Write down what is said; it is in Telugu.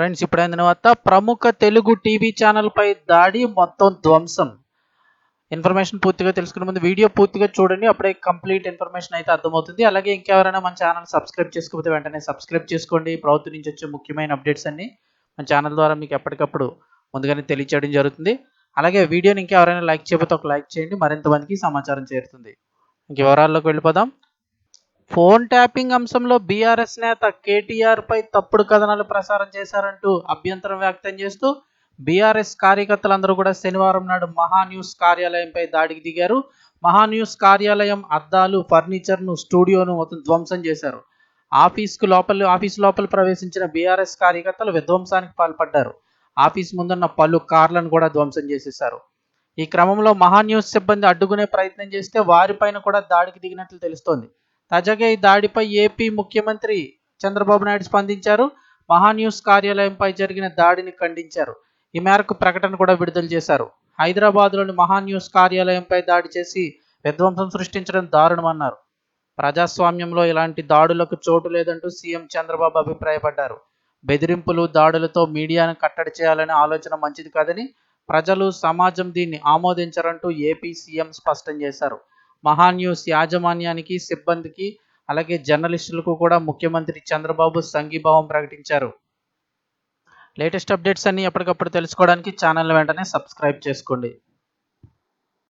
ఫ్రెండ్స్ ఇప్పుడైన తర్వాత ప్రముఖ తెలుగు టీవీ ఛానల్పై దాడి మొత్తం ధ్వంసం. ఇన్ఫర్మేషన్ పూర్తిగా తెలుసుకునే ముందు వీడియో పూర్తిగా చూడండి అప్పుడే కంప్లీట్ ఇన్ఫర్మేషన్ అయితే అర్థమవుతుంది. అలాగే ఇంకెవరైనా మన ఛానల్ సబ్స్క్రైబ్ చేసుకోకపోతే వెంటనే సబ్స్క్రైబ్ చేసుకోండి. ప్రభుత్వం నుంచి వచ్చే ముఖ్యమైన అప్డేట్స్ అన్ని మన ఛానల్ ద్వారా మీకు ఎప్పటికప్పుడు ముందుగానే తెలియచేయడం జరుగుతుంది. అలాగే వీడియోని ఇంకెవరైనా లైక్ చేయకపోతే ఒక లైక్ చేయండి. మరింత మందికి సమాచారం చేరుతుంది. ఇంక వివరాల్లోకి వెళ్ళిపోదాం. ఫోన్ ట్యాపింగ్ అంశంలో బీఆర్ఎస్ నేత కేటీఆర్ పై తప్పుడు కథనాలు ప్రసారం చేశారంటూ అభ్యంతరం వ్యక్తం చేస్తూ బీఆర్ఎస్ కార్యకర్తలందరూ కూడా శనివారం నాడు మహా న్యూస్ కార్యాలయంపై దాడికి దిగారు. మహా న్యూస్ కార్యాలయం అద్దాలు ఫర్నిచర్ను స్టూడియోను మొత్తం ధ్వంసం చేశారు. ఆఫీస్కు లోపల ఆఫీస్ లోపల ప్రవేశించిన బీఆర్ఎస్ కార్యకర్తలు విధ్వంసానికి పాల్పడ్డారు. ఆఫీస్ ముందున్న పలు కార్లను కూడా ధ్వంసం చేసేశారు. ఈ క్రమంలో మహా న్యూస్ సిబ్బంది అడ్డుకునే ప్రయత్నం చేస్తే వారిపైన కూడా దాడికి దిగినట్లు తెలుస్తోంది. తాజాగా ఈ దాడిపై ఏపీ ముఖ్యమంత్రి చంద్రబాబు నాయుడు స్పందించారు. మహా న్యూస్ కార్యాలయంపై జరిగిన దాడిని ఖండించారు. ఈ మేరకు ప్రకటన కూడా విడుదల చేశారు. హైదరాబాద్లోని మహాన్యూస్ కార్యాలయంపై దాడి చేసి విధ్వంసం సృష్టించడం దారుణమన్నారు. ప్రజాస్వామ్యంలో ఇలాంటి దాడులకు చోటు లేదంటూ సీఎం చంద్రబాబు అభిప్రాయపడ్డారు. బెదిరింపులు దాడులతో మీడియాను కట్టడి చేయాలనే ఆలోచన మంచిది కాదని ప్రజలు సమాజం దీన్ని ఆమోదించరంటూ ఏపీ సీఎం స్పష్టం చేశారు. మహా న్యూస్ యాజమాన్యానికి సిబ్బందికి అలాగే జర్నలిస్టులకు కూడా ముఖ్యమంత్రి చంద్రబాబు సంఘీభావం ప్రకటించారు. లేటెస్ట్ అప్డేట్స్ అన్ని ఎప్పటికప్పుడు తెలుసుకోవడానికి ఛానల్ వెంటనే సబ్స్క్రైబ్ చేసుకోండి.